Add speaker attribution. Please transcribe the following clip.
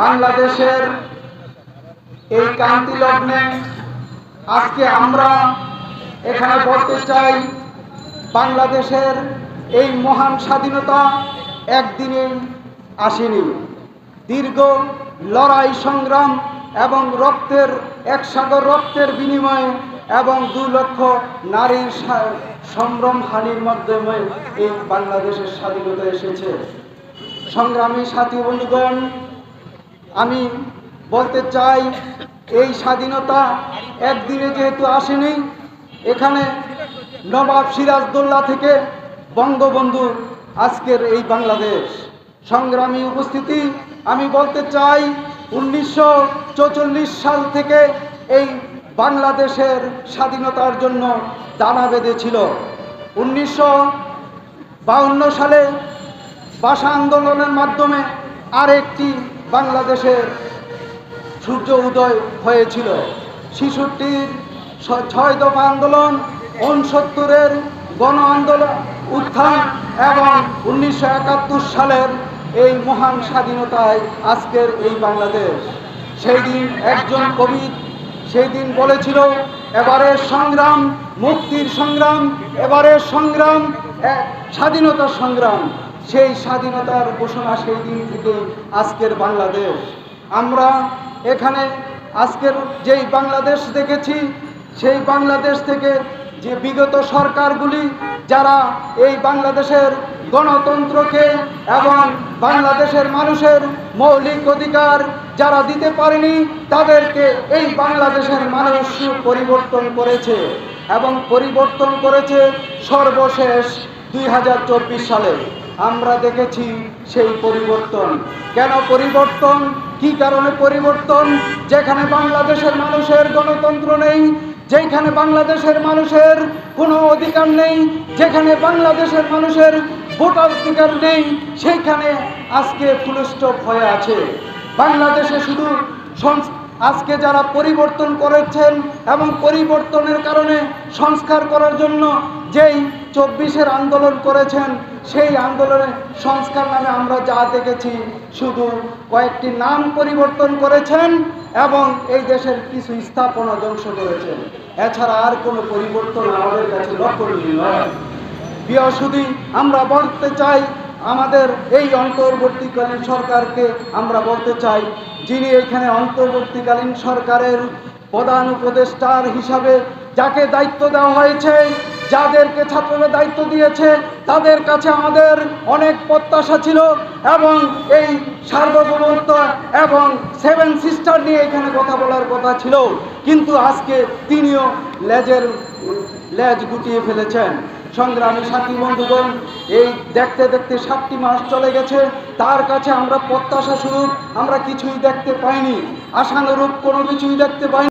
Speaker 1: বাংলাদেশের এই কান্তি লগ্নে আজকে আমরা এখানে বলতে চাই, বাংলাদেশের এই মহান স্বাধীনতা একদিনে আসেনি। দীর্ঘ লড়াই সংগ্রাম এবং রক্তের, এক সাগর রক্তের বিনিময়ে এবং দু লক্ষ নারীর সম্ভ্রম হানির মাধ্যমে এই বাংলাদেশের স্বাধীনতা এসেছে। সংগ্রামী সাথী বন্ধুগণ আমি বলতে চাই, এই স্বাধীনতা একদিনে যেহেতু আসেনি, এখানে নবাব সিরাজদৌল্লা থেকে বঙ্গবন্ধু আজকের এই বাংলাদেশ। সংগ্রামী উপস্থিতি, আমি বলতে চাই, উনিশশো সাল থেকে এই বাংলাদেশের স্বাধীনতার জন্য দানা বেঁধেছিল। উনিশশো সালে ভাষা আন্দোলনের মাধ্যমে আরেকটি বাংলাদেশের সূর্য উদয় হয়েছিল। শিশুটির ছয় দফা আন্দোলন উনসত্তরের গণ আন্দোলন উত্থান এবং উনিশশো একাত্তর সালের এই মহান স্বাধীনতায় আজকের এই বাংলাদেশ। সেই দিন একজন কবি সেই দিন বলেছিল, এবারের সংগ্রাম, মুক্তির সংগ্রাম, এবারের সংগ্রাম স্বাধীনতার সংগ্রাম। সেই স্বাধীনতার ঘোষণা সেই দিন থেকে আজকের বাংলাদেশ। আমরা এখানে আজকের যেই বাংলাদেশ দেখেছি, সেই বাংলাদেশ থেকে যে বিগত সরকারগুলি, যারা এই বাংলাদেশের গণতন্ত্রকে এবং বাংলাদেশের মানুষের মৌলিক অধিকার যারা দিতে পারেনি, তাদেরকে এই বাংলাদেশের মানুষ পরিবর্তন করেছে এবং পরিবর্তন করেছে সর্বশেষ দুই হাজার চব্বিশ সালে। আমরা দেখেছি সেই পরিবর্তন। কেন পরিবর্তন? কি কারণে পরিবর্তন? যেখানে বাংলাদেশের মানুষের গণতন্ত্র নেই, যেখানে বাংলাদেশের মানুষের কোনো অধিকার নেই, যেখানে বাংলাদেশের মানুষের ভোটার অধিকার নেই, সেইখানে আজকে ফুলস্টপ হয়ে আছে। বাংলাদেশে শুধু আজকে যারা পরিবর্তন করেছেন এবং পরিবর্তনের কারণে সংস্কার করার জন্য যেই চব্বিশের আন্দোলন করেছেন, সেই আন্দোলনে সংস্কার নামে আমরা যা দেখেছি, শুধু কয়েকটি নাম পরিবর্তন করেছেন এবং এই দেশের কিছু স্থাপনা ধ্বংস করেছেন। এছাড়া আর কোনো পরিবর্তন আমাদের কাছে প্রিয় শুধু আমরা বলতে চাই, আমাদের এই অন্তর্বর্তীকালীন সরকারকে আমরা বলতে চাই, যিনি এখানে অন্তর্বর্তীকালীন সরকারের প্রধান উপদেষ্টার হিসাবে যাকে দায়িত্ব দেওয়া হয়েছে যাদেরকে ছাত্ররা দায়িত্ব দিয়েছে, তাদের কাছে আমাদের অনেক প্রত্যাশা ছিল এবং এই সার্বভৌমত্ব এবং সেভেন সিস্টার নিয়ে এখানে কথা বলার কথা ছিল। কিন্তু আজকে তিনিও লেজের, লেজ গুটিয়ে ফেলেছেন। সংগ্রামী সাথী বন্ধুগণ, এই দেখতে দেখতে সাতটি মাস চলে গেছে। তার কাছে আমরা প্রত্যাশা স্বরূপ আমরা কিছুই দেখতে পাইনি। আশানুরূপ কোনো কিছুই দেখতে পাইনি।